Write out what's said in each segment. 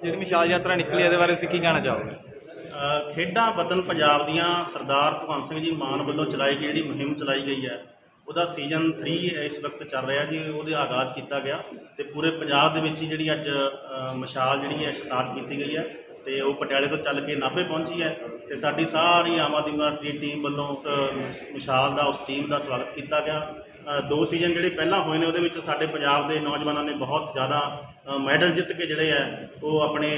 ਜਿਹੜੀ ਮਿਸ਼ਾਲ ਯਾਤਰਾ ਨਿਕਲੀ ਇਹਦੇ ਬਾਰੇ ਤੁਸੀਂ ਕੀ ਕਹਿਣਾ ਚਾਹੋਗੇ? ਖੇਡਾਂ ਬਦਲ ਪੰਜਾਬ ਦੀਆਂ ਸਰਦਾਰ ਭਗਵੰਤ ਸਿੰਘ ਜੀ ਮਾਨ ਵੱਲੋਂ ਚਲਾਈ ਗਈ ਜਿਹੜੀ ਮੁਹਿੰਮ ਚਲਾਈ ਗਈ ਹੈ। ਉਹਦਾ ਸੀਜ਼ਨ 3 ਇਸ ਵਕਤ ਚੱਲ ਰਿਹਾ ਜੀ, ਉਹਦੇ ਆਗਾਜ਼ ਕੀਤਾ ਗਿਆ ਤੇ ਪੂਰੇ ਪੰਜਾਬ ਦੇ ਵਿੱਚ ਹੀ ਜਿਹੜੀ ਅੱਜ ਮਸ਼ਾਲ ਜਿਹੜੀ ਹੈ, ਸਟਾਰਟ ਕੀਤੀ ਗਈ ਹੈ ਤੇ ਉਹ ਪਟਿਆਲੇ ਤੋਂ ਚੱਲ ਕੇ ਨਾਭੇ ਪਹੁੰਚੀ ਹੈ ਤੇ ਸਾਡੀ ਸਾਰੀ ਆਮ ਆਦਮੀ ਪਾਰਟੀ ਟੀਮ ਵੱਲੋਂ ਉਸ ਮਸ਼ਾਲ ਦਾ, ਉਸ ਟੀਮ ਦਾ ਸਵਾਗਤ ਕੀਤਾ ਗਿਆ। ਦੋ ਸੀਜ਼ਨ ਜਿਹੜੇ ਪਹਿਲਾਂ ਹੋਏ ਨੇ, ਉਹਦੇ ਵਿੱਚ ਸਾਡੇ ਪੰਜਾਬ ਦੇ ਨੌਜਵਾਨਾਂ ਨੇ ਬਹੁਤ ਜ਼ਿਆਦਾ ਮੈਡਲ ਜਿੱਤ ਕੇ ਜਿਹੜੇ ਹੈ, ਉਹ ਆਪਣੇ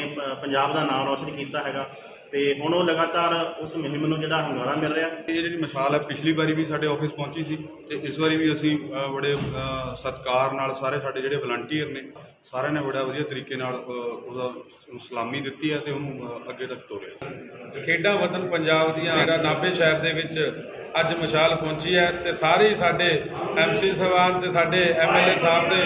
ਪੰਜਾਬ ਦਾ ਨਾਮ ਰੌਸ਼ਨ ਕੀਤਾ ਹੈਗਾ। ਤੇ ਹੁਣ ਉਹ ਲਗਾਤਾਰ ਉਸ ਮੁਹਿੰਮ ਨੂੰ ਜਿਹੜਾ ਹੁੰਗਾਰਾ ਮਿਲ ਰਿਹਾ। ਇਹ ਜਿਹੜੀ ਮਿਸਾਲ ਹੈ ਪਿਛਲੀ ਵਾਰੀ ਵੀ ਸਾਡੇ ਆਫਿਸ ਪਹੁੰਚੀ ਸੀ ਤੇ ਇਸ ਵਾਰੀ ਵੀ ਅਸੀਂ ਅ, ਬੜੇ ਅ, ਸਤਿਕਾਰ ਨਾਲ ਸਾਰੇ ਸਾਡੇ ਜਿਹੜੇ ਵਲੰਟੀਅਰ ਨੇ ਸਾਰਿਆਂ ਨੇ ਬੜਾ ਵਧੀਆ ਤਰੀਕੇ ਨਾਲ ਅ, ਉਹਦਾ ਉਹਨੂੰ ਸਲਾਮੀ ਦਿੱਤੀ ਹੈ ਤੇ ਉਹਨੂੰ ਅ, ਅੱਗੇ ਤੱਕ ਤੋਰਿਆ। ਖੇਡਾਂ ਵਤਨ ਪੰਜਾਬ ਦੀਆਂ ਜਿਹੜਾ ਨਾਭੇ ਸ਼ਹਿਰ ਦੇ ਵਿੱਚ ਅੱਜ ਮਸ਼ਾਲ ਪਹੁੰਚੀ ਹੈ ਤੇ ਸਾਰੇ ਸਾਡੇ ਐਮਸੀ ਸਾਹਿਬਾਨ ਤੇ ਸਾਡੇ ਐਮਐਲਏ ਸਾਹਿਬ ਦੇ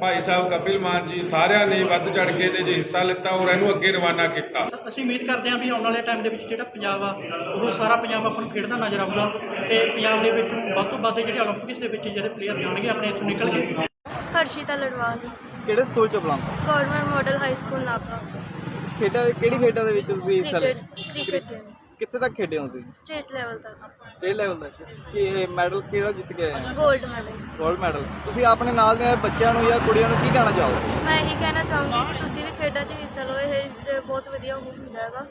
ਭਾਈ ਸਾਹਿਬ ਕਪਿਲ ਮਾਨ ਜੀ ਸਾਰਿਆਂ ਨੇ ਵੱਧ ਚੜ ਕੇ ਇਹਦੇ 'ਚ ਹਿੱਸਾ ਲਿੱਤਾ ਔਰ ਇਹਨੂੰ ਅੱਗੇ ਰਵਾਨਾ ਕੀਤਾ। ਅਸੀਂ ਉਮੀਦ ਕਰਦੇ ਹਾਂ ਵੀ ਆਉਣ ਵਾਲੇ ਟਾਈਮ ਦੇ ਵਿੱਚ ਜਿਹੜਾ ਪੰਜਾਬ ਆ ਉਹ ਸਾਰਾ ਪੰਜਾਬ ਆਪਾਂ ਨੂੰ ਖੇਡਦਾ ਨਜ਼ਰ ਆਊਗਾ ਤੇ ਪੰਜਾਬ ਦੇ ਵਿੱਚ ਵੱਧ ਤੋਂ ਵੱਧ ਜਿਹੜੇ 올림픽ਸ ਦੇ ਵਿੱਚ ਜਿਹੜੇ ਪਲੇਅਰ ਜਾਣਗੇ ਆਪਣੇ ਇੱਥੋਂ ਨਿਕਲ ਕੇ। ਹਰਸ਼ਿਤਾ ਲੜਵਾਲ। ਕਿਹੜੇ ਸਕੂਲ ਚ belong government model high school ਨਾਪਾ ਖੇਡਾਂ ਕਿਹੜੀ ਖੇਡਾਂ ਦੇ ਵਿੱਚ ਤੁਸੀਂ ਹਿੱਸਾ ਲਿਆ? ਕ੍ਰਿਕਟ ਕਿੱਥੇ ਤੱਕ ਖੇਡੇ ਹੋ ਤੁਸੀਂ? ਸਟੇਟ ਲੈਵਲ ਤੱਕ। ਸਟੇਟ ਲੈਵਲ ਤੱਕ? ਕਿ ਮੈਡਲ ਕਿਹੜਾ ਜਿੱਤ ਕੇ ਆਏ 골ਡ ਮੈਡਲ। Gold medal. ਤੁਸੀਂ ਆਪਣੇ ਨਾਲ ਦੇ ਬੱਚਿਆਂ ਨੂੰ ਜਾਂ ਕੁੜੀਆਂ ਨੂੰ ਕੀ ਕਹਿਣਾ ਚਾਹੋਗੇ? ਮੈਂ ਇਹੀ ਕਹਿਣਾ ਚਾਹੂੰਗੀ ਕਿ ਤੁਸੀਂ ਵੀ ਖੇਡਾਂ 'ਚ ਹਿੱਸਾ ਲਓ ਇਹ ਇਸ 'ਚ ਬਹੁਤ ਵਧੀਆ ਹੁੰਦਾ ਹੈਗਾ।